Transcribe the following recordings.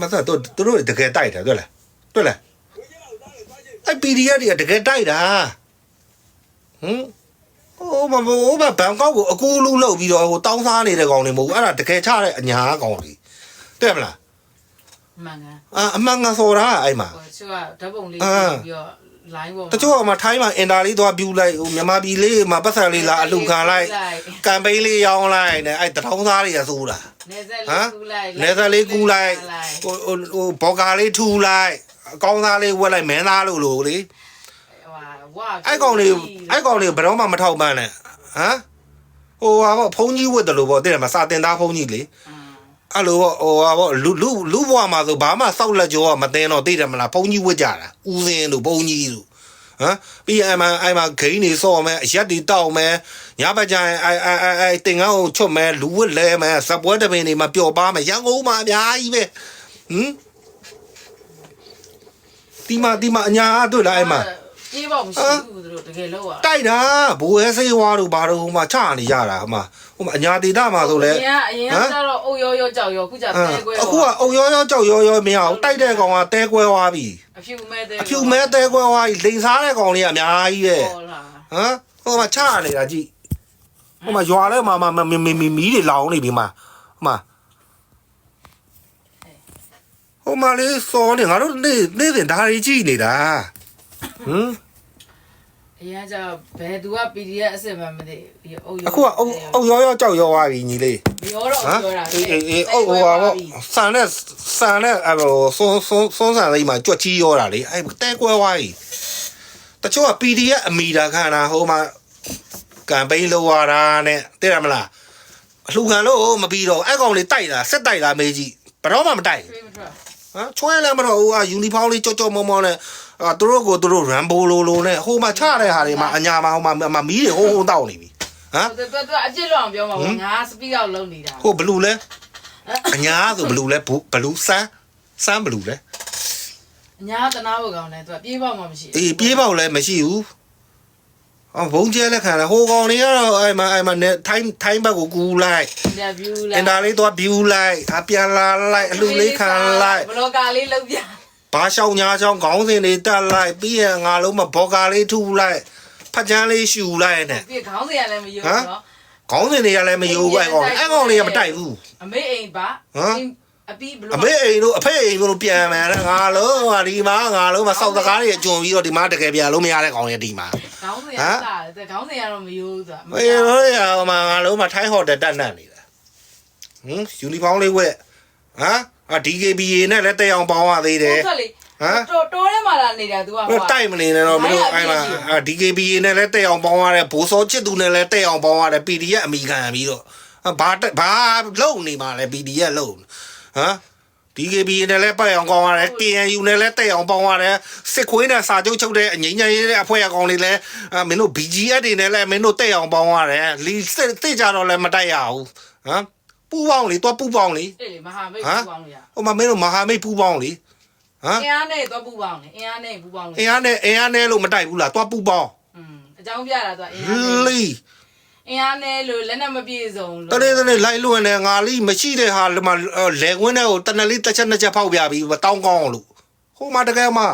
မသက်တို့သူတို့တကယ်တိုက်တာတွေ့လားတွေ့လားအဲ့ PDF တွေကတကယ်တိုက်တာဟမ်ဟိုမဟိုမဘန်ကောက်ကိုအကူလူလောက်ပြီးတော့ဟိုတောင်းစားနေတဲ့ကောင်တွေမဟုတ်ဘူးအဲ့ဒါတကယ်ချတဲ့အညာကောင်တွေတဲ့မလားမှန်ကန်အာအမှန်ငါဆိုတာအဲ့မှာဟိုသူကဓာတ်ပုံလေးအာပြီးတော့ line ပေါ်တချို့ကမှထိုင်းမှာအင်တာလေးသွားပြူလိုက်ဟိုမြန်မာပြည်လေးမှာပတ်စံလေးလာအလူခံလိုက်ကမ်ပိန်းလေးရောင်းလိုက်နဲ့အဲ့တထောင်းသားတွေကစိုးတာနေဆက်ဟမ်လေးကူလိုက်နေသားလေးကူးလိုက်ဟိုဟိုဟိုဘော်ကာလေးထူလိုက်အကောင်းသားလေးဝက်လိုက်မင်းသားလို့လို့လေဟိုဝါအဲ့ကောင်လေးအဲ့ကောင်လေးဘယ်တော့မှမထောက်ပန်းနဲ့ဟမ်ဟိုဟာပေါ့ဖုန်းကြီးဝတ်တယ်လို့ပေါ့တဲ့မှာစာတင်သားဖုန်းကြီးလေအဲ့ လိုပေါ့ဟိုဟာပေါ့လူလူလူဘွားမှာဆိုဘာမှစောက်လက်ကြောကမတင်တော့သိတယ်မလားဖုန်းကြီးဝတ်ကြတာဦးစင်းတို့ဖုန်းကြီးတို့ဟမ်ပြီးရင်အဲ့မှာအဲ့မှာဂိမ်းနေစော့မယ်အရက်တွေတောက်မယ်ညဘက်ကျရင်အဲ့အဲ့အဲ့အဲ့တင်ငန်းကိုချွတ်မယ်လူဝတ်လဲမယ်စပွဲတပင်တွေမှာပျော်ပါမယ်ရန်ကုန်မှာအများကြီးပဲဟမ်ဒီမှာဒီမှာအညာအတွေ့လားအဲ့မှာ ပြေးပေါ့မရှိဘူးသူတို့တကယ်လို့อ่ะတိုက်တာဘိုးရဲစေးဝါတို့ဘာတို့ဟိုမှာချနေကြတာဟိုမှာဟိုမှာအညာဒေတာမှာဆိုလဲအရင်ကအရင်ကတော့အုတ်ရောရောကြောက်ရောခုကျတဲခွဲအခုကအုံရောရောကြောက်ရောရောမရအောင်တိုက်တဲ့ကောင်ကတဲကွဲသွားပြီအဖြူမဲတဲအဖြူမဲတဲကွဲသွားပြီလိန်စားတဲ့ကောင်လေးကအများကြီးပဲဟောလားဟမ်ဟိုမှာချနေတာကြည့်ဟိုမှာရွာထဲမှာမမမမမီးတွေလောင်နေပြီမှာဟိုမှာဟိုမှာလေးစောနေငါတို့နေနေစဉ်ဒါတွေကြည့်နေတာ ဟမ်အရင်ကဘယ်သူက PDF အစစ်မှမသိဒီအုတ်ရောအခုကအုံအုံရောရောကြောက်ရောသွားပြီညီလေးရောတော့ဟမ်ပြောတာအေးအေးအေးအုတ်ဟိုဟာပေါ့ဆန်နဲ့ဆန်နဲ့အဲ့လိုစွန်းစွန်းစွန်းဆန်လေးမှာကြွက်ကြီးရောတာလေအဲ့တဲကွဲသွားပြီတချို့က PDF အမီတာခန္ဓာဟိုမှာကမ်ပိန်းလုပ်ရတာနဲ့သိရမလားအလှခံလို့မပြီးတော့အဲ့ကောင်လေးတိုက်တာဆက်တိုက်တာမေးကြည့်ဘယ်တော့မှမတိုက်ထွေးမထွက်ဟမ်ချွဲလည်းမတော့ဟိုကယူနီဖောင်းလေးကြော့ကြော့မောမောနဲ့ အာသူတို့ကိုသူတို့ရမ်ဘိုလိုလိုနဲ့ဟိုမှာချတဲ့ဟာတွေမှာအညာမှာဟိုမှာမီးတွေဟိုးဟိုးတောက်နေပြီဟမ်သူသူအပြစ်လောက်အောင်ပြောမှာပေါ့ငါစပီကောက်လုံးနေတာဟိုဘလူးလဲအညာဆိုဘလူးလဲဘလူးဆန်းဆန်းဘလူးလဲအညာတနာဖို့ကောင်းတယ်သူကပြေးပေါက်မှမရှိအေးပြေးပေါက်လည်းမရှိဘူးအော်ဘုံကျဲလက်ခံတယ်ဟိုကောင်တွေကတော့အဲ့မှာအဲ့မှာနဲ့ထိုင်းထိုင်းဘက်ကိုကူလိုက်အင်တာဗျူးအလိုက်င်တာလေးတော့ view လိုက်အပြန်လာလိုက်အလှလေးခံလိုက်ဘလော့ကာလေးလုံးပြ ဘာရှောင်းညာရှောင်းခေါင်းစဉ်တွေတက်လိုက်ပြီးရင်ငါလုံးမဘော်ကာလေးထူလိုက်ဖတ်ချမ်းလေးရှူလိုက်နဲ့ပြေခေါင်းစရာလည်းမယုံနော်ခေါင်းစဉ်တွေကလည်းမယိုးဘူးအဲ့ကောင်အဲ့ကောင်တွေကမတိုက်ဘူးအမေအိမ်ပါဟမ်အပီးဘလော့အမေအိမ်တို့အဖေအိမ်တို့ပြန်မယ်တဲ့ငါလုံးဟာဒီမှာငါလုံးမှာစောက်တကားတွေအကျွံပြီးတော့ဒီမှာတကယ်ပြန်လို့မရတဲ့ကောင်တွေဒီမှာခေါင်းစရာလာတယ်ခေါင်းစရာတော့မယုံသူကအေးလို့ရဟိုမှာငါလုံးမှာထိုင်းဟိုတယ်တက်နှံ့နေတာဟမ်ယူနီဖောင်းလေးဝက်ဟမ် အာ DKBA နဲ့လည်းတက်အောင်ပေါင်းရသေးတယ်ဟုတ်လေဟမ်တော်တော်ထဲမှာလာနေတာ तू ကဘယ်တိုက်မနေနဲ့တော့မင်းတို့အဲ့မှာအာ DKBA နဲ့လည်းတက်အောင်ပေါင်းရတယ်ဘိုးစောချစ်သူနဲ့လည်းတက်အောင်ပေါင်းရတယ် PDF အမိခံပြီးတော့ဘာဘာလုံနေမှာလဲ PDF လုံဟမ် DKBA နဲ့လည်းပတ်အောင်ကောင်းရတယ် KNU နဲ့လည်းတက်အောင်ပေါင်းရတယ်စစ်ခွေးနဲ့စာချုပ်ချုပ်တဲ့အငိမ့်ငိမ့်ရဲ့အဖွဲ့အကောင်တွေလည်းမင်းတို့ BGF တွေနဲ့လည်းမင်းတို့တက်အောင်ပေါင်းရတယ်လီစစ်တိကြတော့လည်းမတက်ရဘူးဟမ် ပူပေါင်းလေတော့ပူပေါင်းလေ အေးလေမဟာမိတ် ဟမ် ပူပေါင်းလို့ရ ဟိုမှာမင်းတို့မဟာမိတ်ပူပေါင်းလေဟမ် အင်အားနဲ့တော့ပူပေါင်းလေအင်အားနဲ့ပူပေါင်းလေ အင်အားနဲ့အင်အားနဲ့လို့မတိုက်ဘူးလားတော့ပူပေါင်း อืมအကြောင်းပြတာ तू အင်အားနဲ့ လီ အင်အားနဲ့လို့လက်နဲ့မပြည့်စုံ တနေ့တနေ့လိုက်လွင်နေငါလိမရှိတဲ့ဟာဒီမှာလေကွင်းတဲ့ကိုတနလေးတစ်ချက်နှစ်ချက်ဖောက်ပြပြီးတောင်းကောင်းလို့ဟိုမှာတကယ်မှာ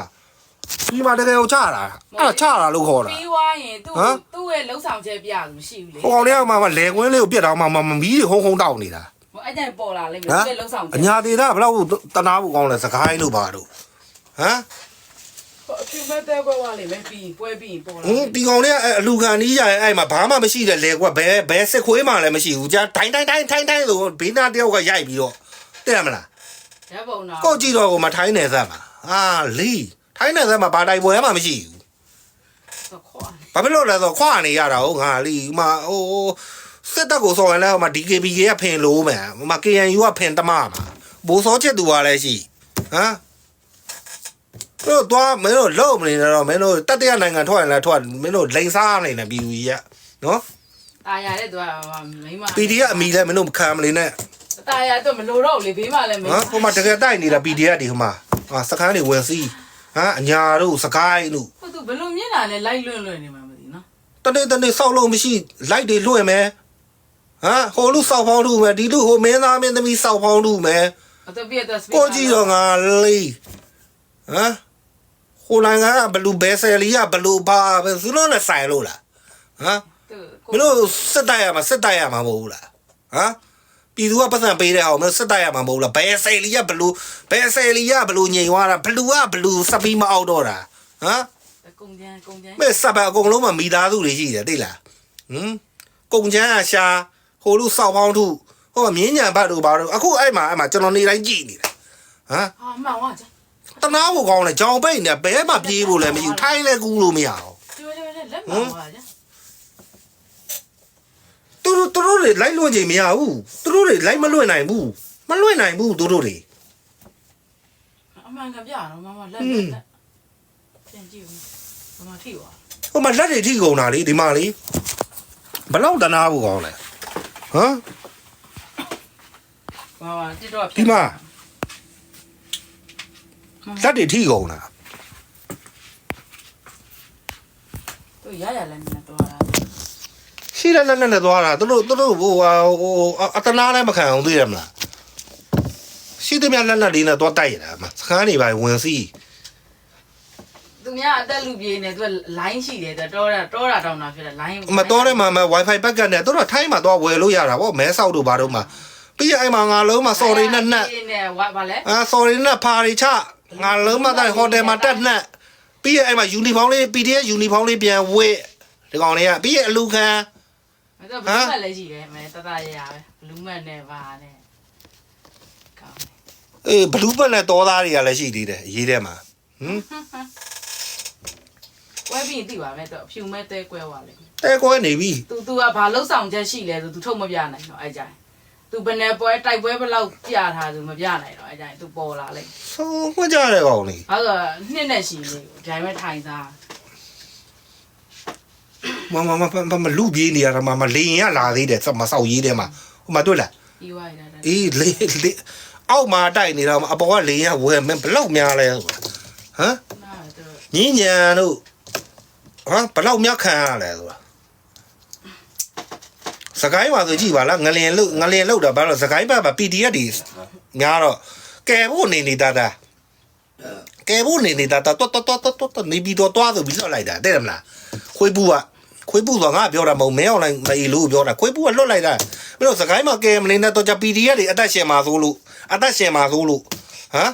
ဒီမှာတကယ်ကိုချတာအဲ့ဒါချတာလို့ခေါ်တာ ပြီးွားရင်သူ့ဟမ် သူ့ရဲ့လှုပ်ဆောင်ချက်ပြလို့မရှိဘူးလေဟိုကောင်တွေကမှမလေကွင်းလေးကိုပြတ်တော့မှမမီးတွေဟုံးဟုံးတောက်နေတာဟိုအဲ့ကျရင်ပေါ်လာလိမ့်မယ်ဟမ်သူ့ရဲ့လှုပ်ဆောင်ချက်အညာသေးတာဘယ်လောက်တနာဖို့ကောင်းလဲစကိုင်းလို့ပါတော့ဟမ်အဖြူမဲ့တဲ့ကွက်သွားလိမ့်မယ်ပြီးပွဲပြီးပေါ်လာဟင်းဒီကောင်တွေကအလူခံကြီးရရဲ့အဲ့မှာဘာမှမရှိတဲ့လေကွက်ဘဲဘဲစစ်ခွေးမှလည်းမရှိဘူးကြာတိုင်းတိုင်းတိုင်းတိုင်းတိုင်းဆိုဘေးနာတယောက်ကရိုက်ပြီးတော့တဲ့မလားဓာတ်ပုံတော့ကိုကြည့်တော့ကိုမထိုင်းနေစမ်းပါအာလီ ထိုင်းနေစမ်းမှာဘာတိုင်ပွဲမှမရှိဘူး တော့ခွာ ဘာဖြစ်လို့လဲဆိုတော့ခွာနေရတာဟုတ်ငါလီဟိုမှာဟိုစစ်တပ်ကိုစော်ရင်လည်းဟိုမှာ DKB ကဖင်လို့မယ်ဟိုမှာ KNU ကဖင်တမမှာဘိုးစောချက်သူကလည်းရှိဟမ်တို့တော့မင်းတို့လုံးမနေနဲ့တော့မင်းတို့တတိယနိုင်ငံထွက်ရင်လည်းထွက်မင်းတို့လိန်စားနေတယ်ပြည်သူကြီးကနော် ตายရတဲ့သူကမိမ PD ကအမိလည်းမင်းတို့မခံမနေနဲ့ ตายရတော့မလို့တော့လေဘေးမှာလည်းမိမ ဟမ်ဟိုမှာတကယ်တိုက်နေတာ PD ကဒီဟိုမှာဟာစကန်းတွေဝင်စီး ဟမ်အညာတို့စကိုင်းတို့ဟိုသူဘလို့မျက်နှာနဲ့လိုက်လွန့်လွန့်နေမှာမသိနော်တနေ့တနေ့စောက်လို့မရှိလိုက်တွေလွှင့်မယ်ဟမ်ဟိုလူစောက်ဖောင်းလူမယ်ဒီလူဟိုမင်းသားမင်းသမီးစောက်ဖောင်းလူမယ်ဟအတော့ပြတော့ကိုကြည့်တော့ငါလေးဟမ်ဟိုနိုင်ငံကဘလူဘဲဆယ်လီကဘလူပါပဲသူတို့နဲ့ဆိုင်လို့လားဟမ်မင်းတို့စစ်တိုက်ရမှာစစ်တိုက်ရမှာမဟုတ်ဘူးလားဟမ် ပြည်သူကပတ်စံပေးတဲ့အောင်မင်းစစ်တိုက်ရမှာမဟုတ်ဘူးလားဘဲဆယ်လီကဘလူဘဲဆယ်လီကဘလူညင်သွားတာဘလူကဘလူစပီးမအောင်တော့တာဟမ်ကုန်ကြမ်းကုန်ကြမ်းမဲစပ်ပါအကုန်လုံးမှာမိသားစုတွေရှိတယ်သိလားဟမ်ကုံချမ်းအရှာဟိုလူစောက်ပေါင်းထုဟိုကမြင်းညာဘတ်တို့ဘာတို့အခုအဲ့မှာအဲ့မှာကျွန်တော်နေတိုင်းကြည့်နေတာဟမ်ဟာမှန်ပါကြတနာဖို့ကောင်းလဲကြောင်ပိတ်နေဘဲမှပြေးဖို့လည်းမရှိဘူးထိုင်းလဲကူးလို့မရအောင်ကျွေးကျွေးလက်မှန်ပါကြ သူတို့သူတို့တွေလိုက်လွှင့်ချိန်မရဘူးသူတို့တွေလိုက်မလွှင့်နိုင်ဘူးမလွှင့်နိုင်ဘူးသူတို့တွေအမှန်ကပြတော့မမလက်လက်ပြန်ကြည့်ဦးဘာမှထိသွားဟိုမှာလက်တွေထိကုန်တာလေဒီမှာလေဘလောက်တနာဖို့ကောင်းလဲဟမ်ဘာမှတိတော့ဒီမှာလက်တွေထိကုန်တာသူရရလည်းနဲ့တော့တာ ရှိတဲ့လက်နဲ့နဲ့သွားတာသူတို့သူတို့ဟိုဟာဟိုအတနာလည်းမခံအောင်သိရမလားရှိတဲ့မြလက်လက်လေးနဲ့သွားတိုက်ရတာမှာစခန်းနေပါဝင်စီးသူများအသက်လူပြေနေသူက line ရှိတယ်သူတော့တာတော့တာတောင်းတာဖြစ်တယ် line မတော်တဲ့မှာမ wifi ဘက်ကနဲ့တို့တော့ထိုင်းမှာသွားဝယ်လို့ရတာဗောမဲဆောက်တို့ဘာတို့မှာပြီးရအဲ့မှာငါလုံးမှာ sorry နဲ့နဲ့နဲ့ဘာလဲအာ sorry နဲ့ပါရီချငါလုံးမှာတိုင်းဟိုတယ်မှာတက်နဲ့ပြီးရအဲ့မှာ uniform လေး PDF uniform လေးပြန်ဝတ်ဒီကောင်လေးကပြီးရအလူခံ မတော့ဘလူးမတ်လည်းရှိတယ်မဲတတရရပဲဘလူးမတ်နဲ့ပါနဲ့ကောင်းအေးဘလူးပတ်နဲ့တော်သားတွေကလည်းရှိသေးတယ်ရေးထဲမှာဟမ်ဝဲပြီးသိပါမယ်တော့ဖြူမဲတဲကွဲသွားလိမ့်မယ်တဲကွဲနေပြီသူသူကဘာလှုပ်ဆောင်ချက်ရှိလဲဆိုသူထုတ်မပြနိုင်တော့အဲ့ကြိုင်သူဘယ်နယ်ပွဲတိုက်ပွဲဘယ်လောက်ပြထားသူမပြနိုင်တော့အဲ့ကြိုင်သူပေါ်လာလိမ့်ဆုံးခွကြတဲ့ကောင်လေးဘာလို့နှစ်နဲ့ရှိနေဒီတိုင်းပဲထိုင်သား မမမမမလူပြေးနေရတာမမလေရင်ကလာသေးတယ်စမဆောက်ရေးထဲမှာဟိုမှာတွေ့လားပြီးသွားရတာအေးလေလေအောက်မှာတိုက်နေတာအပေါ်ကလေရင်ကဝယ်မင်းဘလောက်များလဲဟမ်နားတော့ညဉ့်ညံတို့ဟမ်ဘလောက်များခံရလဲဆိုတာစကိုင်းမှာဆိုကြည့်ပါလားငလင်လုတ်ငလင်လုတ်တာဘာလို့စကိုင်းဘက်မှာ PDF တွေများတော့ကဲဖို့နေနေတာတာကဲဖို့နေနေတာတာတော်တော်တော်တော်တော်နေပြီးတော့တွားဆိုပြီးလွတ်လိုက်တာတဲ့မလားခွေးပူက ခွေးပူဆိုငါပြောတာမဟုတ်မဲအောင်လိုက်မေလို့ပြောတာခွေးပူကလွတ်လိုက်တာမင်းတို့စကိုင်းမှာကဲမနေနဲ့တော့ကြ PDF တွေအသက်ရှင်မှာဆိုလို့အသက်ရှင်မှာဆိုလို့ဟမ်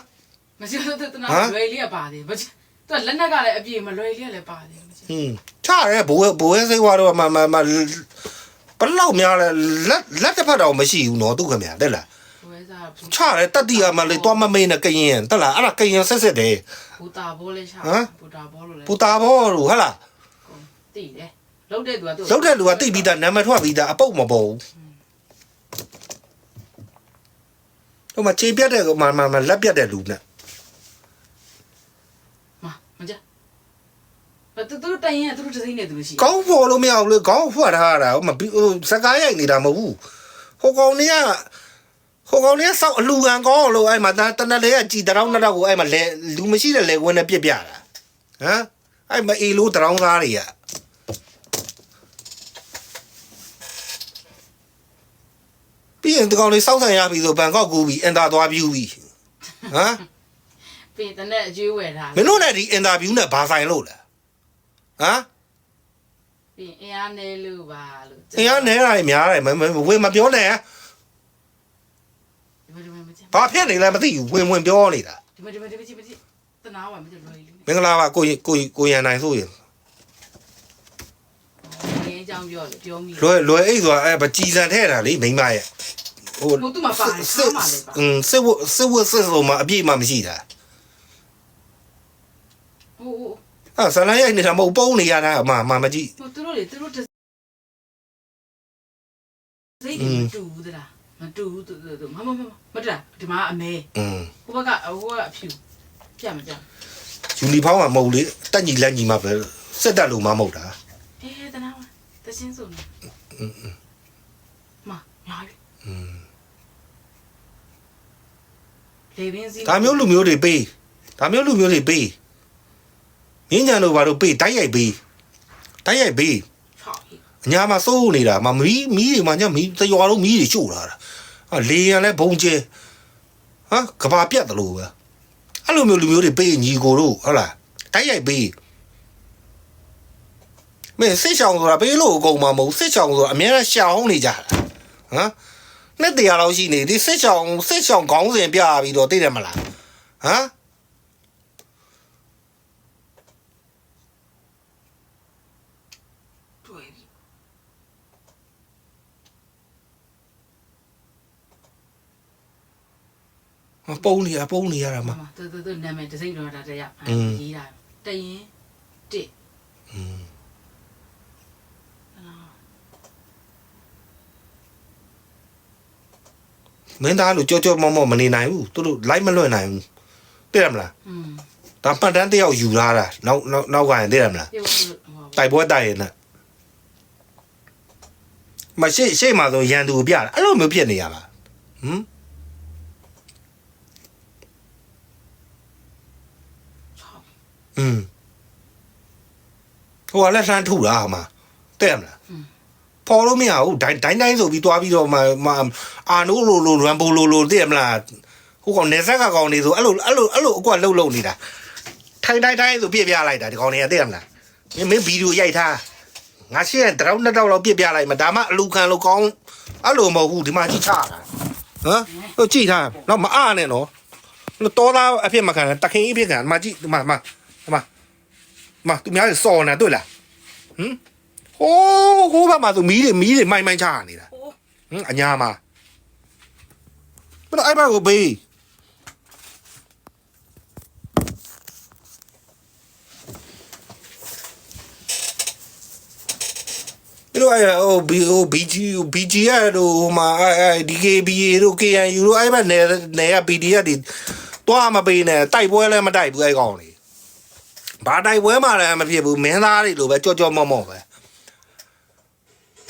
မရှိတော့တနာလွယ်လေးကပါတယ်ဘာသူလက်နက်ကလည်းအပြေမလွယ်လေးကလည်းပါတယ်မရှိဟင်းချရဲဘိုးဘိုးစိတ်ဝါတော့မမမဘလောက်များလဲလက်လက်တစ်ဖက်တော့မရှိဘူးနော်သူခင်ဗျာတဲ့လားဝဲစားချရဲတတိယမလေးတော့မမေးနဲ့ကရင်တက်လားအဲ့ဒါကရင်ဆက်ဆက်တယ်ဘူတာဘောလေးရှာဘူတာဘောလို့လဲပူတာဘောလို့ဟဟလားတည်တယ် လုံးတဲ့သူကသူလောက်တဲ့လူကတိတ်ပြီးသားနာမည်ထွက်ပြီးသားအပုတ်မပေါ်ဘူးဟိုမှာခြေပြတ်တဲ့မမမလက်ပြတ်တဲ့လူနဲ့မမကြဘသူတို့တိုင်ရင်သူတို့တစိမ့်နေသူရှိကောင်းပေါ်လို့မရဘူးလေခေါင်းဖွက်ထားတာဟိုမှာဟိုစကားရိုက်နေတာမဟုတ်ဘူးဟိုကောင်တွေကဟိုကောင်တွေကစောက်အလူခံကောင်းလို့အဲ့မှာတနက်လေးကကြည်တောင်းနှစ်တော့ကိုအဲ့မှာလဲလူမရှိတဲ့လေကွင်းနဲ့ပြစ်ပြတာဟမ်အဲ့မအေလိုတောင်းသားတွေက ပြီးရင်ဒီကောင်လေးစောက်ဆန်ရပြီဆိုဘန်ကောက်ကူးပြီးအင်တာသွားပြူပြီးဟမ်ပြင်တဲ့နဲ့အကျွေးဝယ်ထားမင်းတို့နဲ့ဒီအင်တာဗျူးနဲ့ဘာဆိုင်လို့လဲဟမ်ပြင်အင်အားနေလို့ပါလို့အင်အားနဲတာတွေများတယ်မမဝင်မပြောနဲ့ဒီမဒီမမကြဘာဖြစ်နေလဲမသိဘူးဝင်ဝင်ပြောနေတာဒီမဒီမဒီမဒီမဒီတနာဝါမကြလွယ်လေးမင်္ဂလာပါကိုရင်ကိုရင်ကိုရန်နိုင်ဆိုရင် ငင်းကြောင်းပြောလို့ပြောမိ လွယ်လွယ်အိတ်ဆိုတာအဲဗကြည်စံထဲတာလေမိမရဲ့ဟို ဟိုသူ့မှာပါတယ်ဆားမှာလေပါ อืมစစ်ဝတ်စစ်ဝတ်စစ်စုံမှာအပြည့်မှမရှိတာ ဟိုဟို အဲဇလန်ရိုက်နေတာမဟုတ်ပုံးနေရတာအမမမကြည့် ဟိုသူတို့လေသူတို့စိတ်တွေမတူဘူးတလားမတူဘူးသူသူမမမမတလားဒီမှာအမဲ อืม ဟိုဘက်ကဟိုကအဖြူပြမကြ ယူနီဖောင်းကမဟုတ်လေတက်ညီလက်ညီမှပဲစစ်တက်လို့မမဟုတ်တာ အေးတနာဝါတ ချင်းစုံနေမညာပြီอืมလေပင်စီဒါမျိုးလူမျိုးတွေပေးဒါမျိုးလူမျိုးတွေပေးမြင်းကြံတို့ဘာလို့ပေးတိုက်ရိုက်ပေးတိုက်ရိုက်ပေးချောက်အညာမှာစိုးနေတာမမီးမီးတွေမှာညမီးတရွာလုံးမီးတွေရှို့လာတာအလေရန်လဲဘုံကျဲဟဟမ်ကဘာပြတ်တယ်လို့ပဲအဲ့လိုမျိုးလူမျိုးတွေပေးညီကိုတို့ဟုတ်လားတိုက်ရိုက်ပေး မင်းစစ်ချောင်ဆိုတာဘေးလို့အကုန်မှာမဟုတ်စစ်ချောင်ဆိုတာအများနဲ့ရှောင်းနေကြတာဟမ်နှစ်တရားလောက်ရှိနေဒီစစ်ချောင်စစ်ချောင်ခေါင်းစဉ်ပြပြီးတော့သိတယ်မလားဟမ်မပုံနေရပုံနေရတာမှာတူတူနာမည်တစိမ့်တော့ဒါတရရေးတာတရင်တစ်อืม မင်းသားလို့ကြောကြောမောမောမနေနိုင်ဘူးသူတို့လိုက်မလွတ်နိုင်ဘူးသိရမလား อืม ဒါမှတ်တမ်းတစ်ယောက်ယူလာတာနောက်နောက်နောက်ကရင်သိရမလား ပြုတ်ပြုတ်ဟော တိုက်ပွဲတိုက်ရင်နဲ့မရှိရှိမှဆိုရန်သူကိုပြတာအဲ့လိုမျိုးဖြစ်နေရလားဟမ်อืมဟိုကလည်းလှမ်းထုတာဟာမှာတဲ့မလား ဖော်လို့မရဘူးဒိုင်းဒိုင်းတိုင်းဆိုပြီးသွားပြီးတော့မှမအာနိုးလိုလိုရန်ဘိုလိုလိုတဲ့မလားဟိုကောင်နေဆက်ကကောင်နေဆိုအဲ့လိုအဲ့လိုအဲ့လိုအကွက်လှုပ်လှုပ်နေတာထိုင်တိုင်းတိုင်းဆိုပြစ်ပြလိုက်တာဒီကောင်တွေကတဲ့မလားမင်းမင်းဗီဒီယိုရိုက်ထားငါရှင်းတရောင်းနှစ်တောက်လောက်ပြစ်ပြလိုက်မှာဒါမှအလူခံလို့ကောင်းအဲ့လိုမဟုတ်ဘူးဒီမှာကြည့်ချတာဟမ်ဟိုကြည့်ထားတော့မအားနဲ့နော်တော်သားအဖြစ်မခံတခင်အဖြစ်ခံဒီမှာကြည့်ဒီမှာဒီမှာဒီမှာဒီမှာသူများစော်နေတွေ့လားဟမ် ဟိုးဟိုးဘက်မှာသူမီးတွေမီးတွေမိုင်းမိုင်းချနေတာဟိုးဟမ်အညာမှာဘယ်တော့အဲ့ဘက်ကိုဘေးဘယ်လိုအဲ့ဟိုဘီဟိုဘီဂျီဘီဂျီရတို့ဟိုမှာအဲ့ DKBA တို့ KNU တို့အဲ့ဘက်နယ်နယ်က PDF တွေတွားမပေးနဲ့တိုက်ပွဲလည်းမတိုက်ဘူးအဲ့ကောင်တွေဘာတိုက်ပွဲမှလည်းမဖြစ်ဘူးမင်းသားတွေလိုပဲကြော့ကြော့မော့မော့ပဲ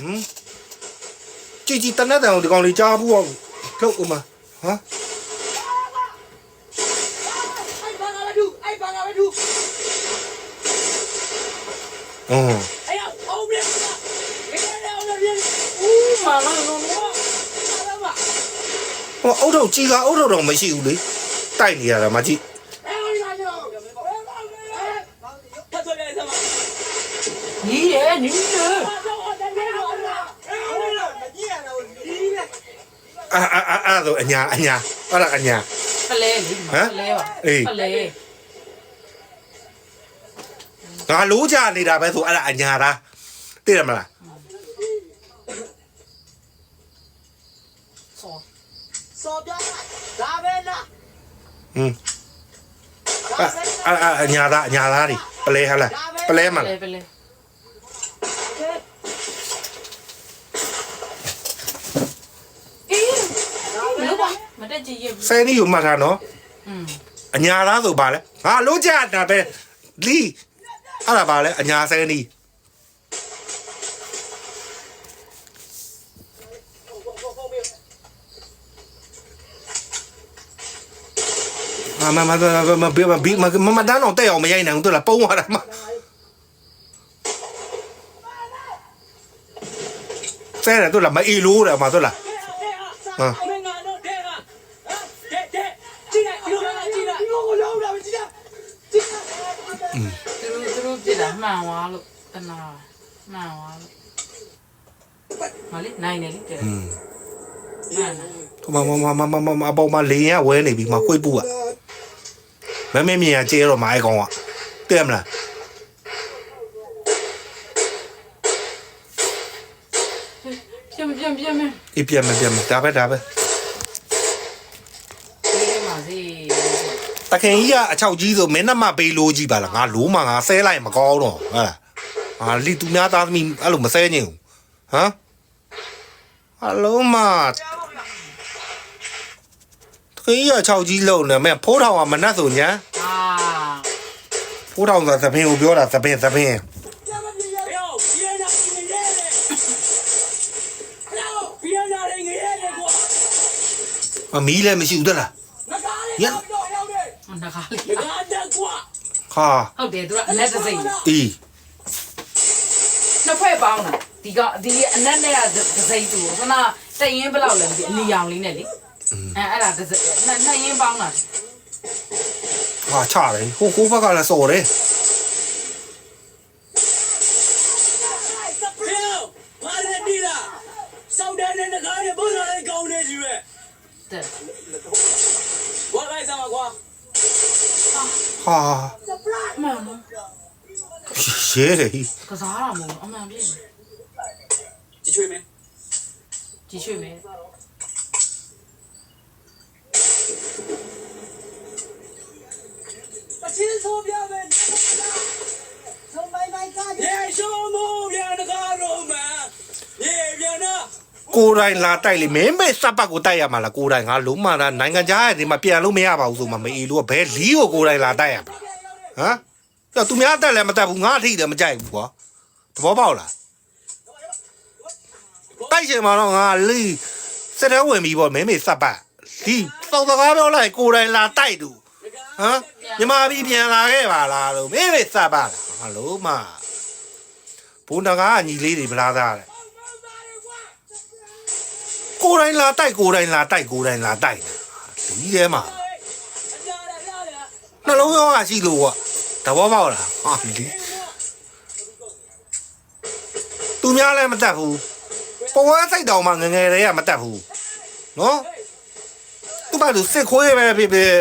ဟမ်ကြည်ကြည်တနက်တန်ကိုဒီကောင်လေးကြားဘူးအောင်လှုပ်ဦးမဟမ် ai bằng là đủ ai bằng là đủ အင်း ai à ông biết mà cái này ông là biết ဦးမာလာလုံးလုံး sao mà ဟိုအုတ်တော့ကြီးကအုတ်တော့တော့မရှိဘူးလေတိုက်နေရတာမကြည့် ဆိုအညာအညာအဲ့ဒါအညာဖလဲလေဟမ်ဖလဲပါအေးဖလဲငါလိုးကြနေတာပဲဆိုအဲ့ဒါအညာလားသိတယ်မလားဆော sao cho ra bên đó ဟင်းအဲ့အဲ့အဲ့အညာသားအညာသားတွေပလဲဟလားပလဲမဖလဲလားဖလဲအေးဘလို့ပါ မတက်ကြည့်ရဘူးဆယ်နီးကိုမှတ်ထားနော်อืมအညာသားဆိုပါလဲငါလိုးကြတာပဲလီအဲ့ဒါပါလဲအညာဆယ်နီးမမမမမမဘီဘီမမမတန်းတော့တဲ့အောင်မရိုက်နိုင်ဘူးတို့လားပုံသွားတာမဆဲတယ်တို့လားမအီလို့တယ်မတို့လား à မှန်သွားလို့တနာမှန်သွားလို့မလေးနိုင်တယ်လေတဲ့ อืม မှန်တယ် ဟိုမမမမမမအပေါ်မှာလေရင်ကဝဲနေပြီမခွေးပူอ่ะမမမြင်ရကျဲတော့မအိုက်ကောင်อ่ะတဲ့မလား ပြင်းပြင်းပြင်းပြင်း အေးပြန်မပြန်မဒါပဲဒါပဲ တခင်ကြီးကအချောက်ကြီးဆိုမင်းနှမပေးလို့ကြီးပါလားငါလိုးမှငါဆဲလိုက်မကောင်းတော့ဟုတ်လားငါလီသူများသားသမီးအဲ့လိုမဆဲညင်ဘူးဟမ်အလုံးမခင်းရ6ကြီးလုံးနေမဲ့ဖိုးထောင်ကမနှက်ဆိုညာအာဖိုးထောင်ဆိုသပင်ကိုပြောတာသပင်သပင် Yo, viene a mi nieve. No, viene a mi nieve, guau. မမီးလည်းမရှိဘူးတလား Nagari, နခါလေး Naganda, guau. ဟာဟုတ်တယ်သူကအနက်တစ်စိမ့်အေးနှစ်ဖက်ပေါင်းတာဒီကဒီအနက်နဲ့ကတစ်စိမ့်သူခဏတရင်ဘယ်လောက်လဲမသိအနီရောင်လေးနဲ့လေအဲအဲ့ဒါတစ်စက်နှစ်နှစ်ရင်းပေါင်းတာဟာချတယ်ဟိုကိုဘက်ကလည်းစော်တယ်ဖေယောဘာလဲဒီလားစောက်တဲ့နဲ့ငကားနဲ့ဘုန်းတော်လေးကောင်းနေကြီးပဲတဲ့ ဝါခိုင်းစမ်းပါကွာ ဟာအမှန်နော်ရဲတယ်ဟိကစားတာမဟုတ်ဘူးအမှန်ပြည့်ကြည့်ချွေးမင်းကြည့်ရွှေမယ်အချင်းဆိုပြမယ်ဆုံးမိုင်းမိုင်းကားရေရှုံးမို့ပြန်တကားတော့မန်ရေပြန်နာ ကိုယ်တိုင်လာတိုက်လေမင်းမေစပ်ပတ်ကိုတိုက်ရမှာလားကိုယ်တိုင်ငါလုံးမတာနိုင်ငံခြားရဲ့ဒီမှာပြန်လို့မရပါဘူးဆိုမှမအေးလို့ကဘယ်လီကိုကိုယ်တိုင်လာတိုက်ရမှာဟမ်တော့သူများတက်လည်းမတက်ဘူးငါအထိလည်းမကြိုက်ဘူးကွာသဘောပေါက်လားတိုက်ချင်မှာတော့ငါလီစတဲ့ဝင်ပြီးပေါ့မင်းမေစပ်ပတ်ဒီစောက်စကားပြောလိုက်ကိုယ်တိုင်လာတိုက်တူဟမ်ညီမပြီးပြန်လာခဲ့ပါလားလို့မင်းမေစပ်ပတ်ဟာလို့မဘုံတကားကညီလေးတွေဗလားသားတဲ့ ကိုယ်တိုင်လာတိုက်ကိုယ်တိုင်လာတိုက်ကိုယ်တိုင်လာတိုက်ဒီထဲမှာအကြရတယ်ရတယ်နှလုံးရောဂါရှိလို့ကွာသဘောပေါက်လားဟာဒီသူများလည်းမတတ်ဘူးပဝဲစိတ်တောင်မှငယ်ငယ်လေးကမတတ်ဘူးနော်သူဘာလို့စစ်ခွေးပဲဖြစ်ဖြစ်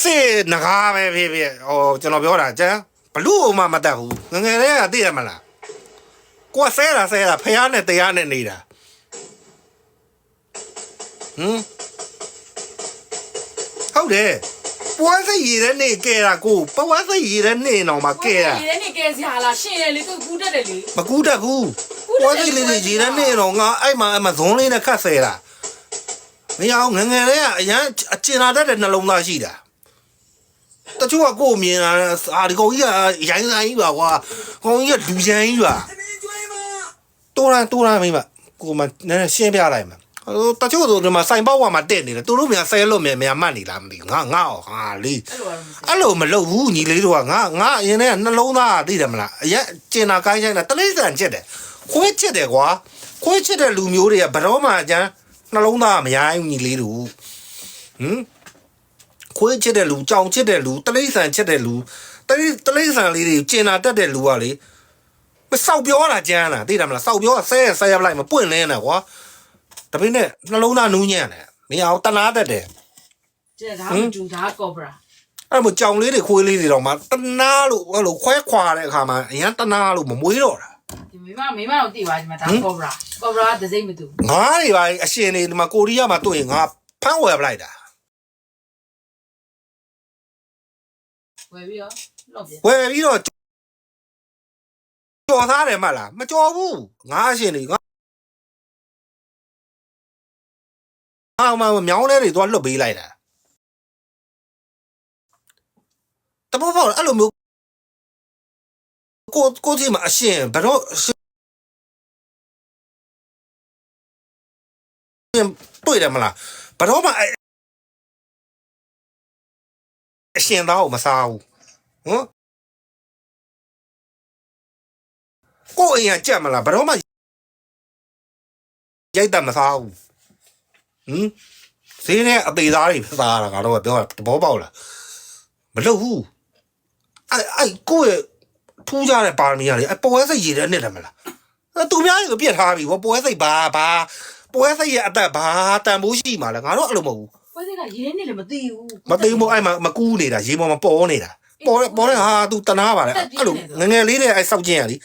စစ်နဂါပဲဖြစ်ဖြစ်ဟောကျွန်တော်ပြောတာကျန်ဘလို့မှမတတ်ဘူးငယ်ငယ်လေးကသိရမလားကိုယ်ဆဲတာဆဲတာဖះနဲ့တရားနဲ့နေတာ ဟမ်ဟုတ်တယ်ပဝဲစိတ်ရည်တဲ့နေကဲတာကိုပဝဲစိတ်ရည်တဲ့နေတော့မှကဲတာဒီနေ့နေကဲစရာလားရှင်းတယ်လေသူကူးတတ်တယ်လေမကူးတတ်ဘူးပဝဲစိတ်လေးတွေရည်တဲ့နေတော့ငါအဲ့မှာအမဇွန်လေးနဲ့ခတ်ဆဲတာမရအောင်ငယ်ငယ်လေးကအရန်အကျင်လာတတ်တဲ့နှလုံးသားရှိတာတချို့ကကိုယ်မြင်တာအာဒီကောင်ကြီးကရိုင်းဆိုင်ကြီးပါကွာကောင်ကြီးကဒူချန်ကြီးပါသမီးကျွေးမတိုးရန်တိုးရန်မိမကိုမနည်းနည်းရှင်းပြလိုက်မှာဟို တချို့တို့ဒီမှာစိုင်ပေါက်ဝါမှာတက်နေတယ်သူတို့မြန်ဆဲလို့မြန်မြန်မှတ်နေလားမသိဘူးငါငါဟာလီအဲ့လိုကတော့မသိအဲ့လိုမလုပ်ဘူးညီလေးတို့ကငါငါအရင်ကနှလုံးသားသိတယ်မလားအရက်ကျင်နာကိုင်းဆိုင်တာတလိမ့်ဆန်ချက်တယ်ခွေးချက်တယ်ကွာခွေးချက်တဲ့လူမျိုးတွေကဘယ်တော့မှအကျန်းနှလုံးသားမရိုင်းဘူးညီလေးတို့ဟမ်ခွေးချက်တဲ့လူကြောင်ချက်တဲ့လူတလိမ့်ဆန်ချက်တဲ့လူတလိတလိမ့်ဆန်လေးတွေကျင်နာတက်တဲ့လူကလေမစောက်ပြောတာကျန်းတာသိတယ်မလားစောက်ပြောကဆဲရဆဲရပလိုက်မပွင့်လင်းတာကွာ တပင်းနဲ့နှလုံးသားနူးညံ့တယ်မရအောင်တနာတတ်တယ်ကျဲဒါမတူဒါကော်ဘရာအဲ့မို့ကြောင်လေးတွေခွေးလေးတွေတော့မှတနာလို့အဲ့လိုခွဲခွာတဲ့အခါမှာအရင်တနာလို့မမွေးတော့တာဒီမိမမိမတော့သိပါဒီမှာဒါကော်ဘရာကော်ဘရာဒစိမ့်မတူငါးတွေပါအရှင်တွေဒီမှာကိုရီးယားမှာတွေ့ရင်ငါဖမ်းဝယ်ပလိုက်တာဝယ်ပြီးတော့လော့ပြဝယ်ပြီးတော့ကြော်သားတယ်မဟုတ်လားမကြော်ဘူးငါအရှင်တွေ ငါငါမှမြောင်းလဲတွေသွားလွတ်ပေးလိုက်တာတဘောပေါ့အဲ့လိုမျိုးကိုကိုကြီးမှာအရှင်ဘယ်တော့အရှင်တွေ့တယ်မလားဘယ်တော့မှအဲ့အရှင်သားကိုမစားဘူးဟမ်ကိုအိမ်ကကြက်မလားဘယ်တော့မှရိုက်တတ်မစားဘူး ဟမ်ဈေးနဲ့အသေးသားတွေစားရတာကတော့ပြောတာသဘောပေါက်လားမလုပ်ဘူးအဲ့အဲ့ကိုယ့်ရဲ့ထူးကြတဲ့ပါရမီကလေအပွဲစိတ်ရည်တဲ့နှစ်တယ်မလားအဲ့သူများကြီးကိုပြစ်ထားပြီဘောပွဲစိတ်ဘာဘာပွဲစိတ်ရဲ့အသက်ဘာတန်ဖိုးရှိမှာလဲငါတို့အဲ့လိုမဟုတ်ဘူးပွဲစိတ်ကရင်းနေလည်းမသိဘူးမသိဘူးအဲ့မှာမကူးနေတာရေပေါ်မှာပေါ်နေတာပေါ်တယ်ပေါ်တယ်ဟာ तू တနာပါလေအဲ့လိုငငယ်လေးနဲ့အဲ့စောက်ကျင်းရလी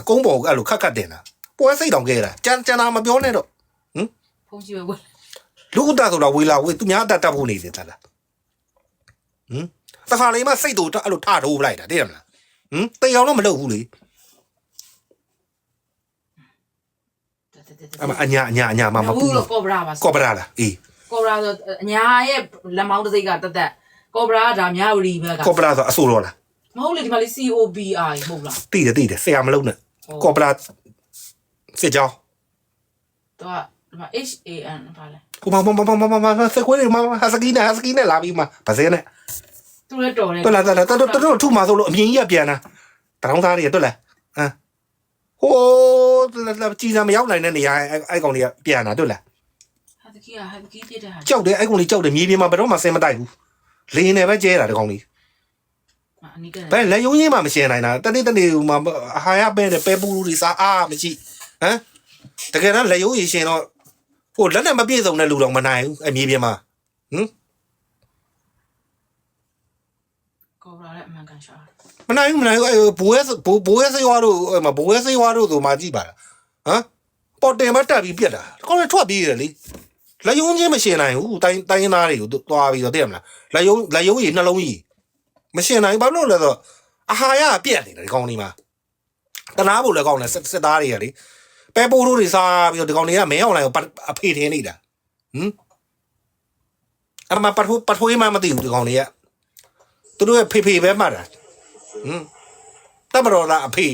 အကုန်းပေါ်အဲ့လိုခက်ခက်တင်တာပွဲစိတ်တောင်ခဲ့တာကြမ်းကြမ်းတာမပြောနဲ့တော့ ဖုန်းကြည့်ပဲဝယ်လူဥတဆိုတာဝေလာဝေသူများအတတ်တတ်ဖို့နေတယ်တလားဟမ်တခါလေးမှစိတ်တူအဲ့လိုထထိုးပလိုက်တာသိရမလားဟမ်တေအောင်တော့မလုပ်ဘူးလေအမအညာအညာအညာမမကူဘူးလို့ကော်ဘရာပါကောပရာလားအေးကော်ဘရာဆိုအညာရဲ့လက်မောင်းတစ်စိတ်ကတက်တက်ကော်ဘရာကဒါမြဝရီဘက်ကကောပရာဆိုအဆိုးတော့လားမဟုတ်လေဒီမှာလေး COBI မဟုတ်လားတိတယ်တိတယ်ဆရာမလုံးနဲ့ကောပရာစစ်ကြောင်းတော့ ဒီမှာ HAN ပါလဲကိုမမမမမမစခွေးမဟာစကီနဲ့ဟာစကီနဲ့လာပြီးမှဗစဲနဲ့သူလည်းတော်တယ်တွက်လာတွက်လာတော်တော်တော်ထူမှာဆိုလို့အမြင်ကြီးကပြန်လာတရောင်းသားတွေတွက်လာဟမ်ဟိုးလာကြည်စံမရောက်နိုင်တဲ့နေရာအဲ့အဲ့ကောင်တွေကပြန်လာတွက်လာဟာတကီးကဟဲ့တကီးပြစ်တဲ့ဟာကြောက်တယ်အဲ့ကောင်လေးကြောက်တယ်မြေပြင်မှာဘယ်တော့မှဆင်းမတိုက်ဘူးလင်းနေပဲကျဲတာဒီကောင်လေးအနီးကဘယ်လက်ယုံကြီးမှမရှင်းနိုင်တာတနေ့တနေ့မှအဟာရပဲတယ်ပဲပူလူတွေစားအားမရှိဟမ်တကယ်တော့လက်ယုံကြီးရှင်းတော့ ဟိုလက်နဲ့မပြည့်စုံတဲ့လူတော့မနိုင်ဘူးအမြေပြင်မှာဟမ်ကော်လာတဲ့အမှန်ကန်ရှာမနိုင်ဘူးမနိုင်ဘူးအဲ့ဘိုးရဲဘိုးဘိုးရဲစေးရွာတို့အဲ့မှာဘိုးရဲစေးရွာတို့ဆိုမှကြည့်ပါလားဟမ်ပေါ်တင်မတက်ပြီးပြက်တာကောင်းလည်းထွက်ပြေးတယ်လေလက်ယုံချင်းမရှင်းနိုင်ဘူးတိုင်းတိုင်းသားတွေကိုသွားပြီးတော့သိရမလားလက်ယုံလက်ယုံကြီးနှလုံးကြီးမရှင်းနိုင်ဘာလို့လဲဆိုတော့အာဟာရပြက်နေတယ်ဒီကောင်လေးမှာတနာဖို့လည်းကောင်းတယ်စစ်သားတွေကလေ ပဲပိုးတို့တွေစားပြီးတော့ဒီကောင်တွေကမဲအောင်လိုက်ကိုအဖေထင်းနေတာဟမ်အမပတ်ဖို့ပတ်ဖို့မှမသိဘူးဒီကောင်တွေကသူတို့ရဲ့ဖေဖေပဲမှတ်တာဟမ်တမတော်လားအဖေ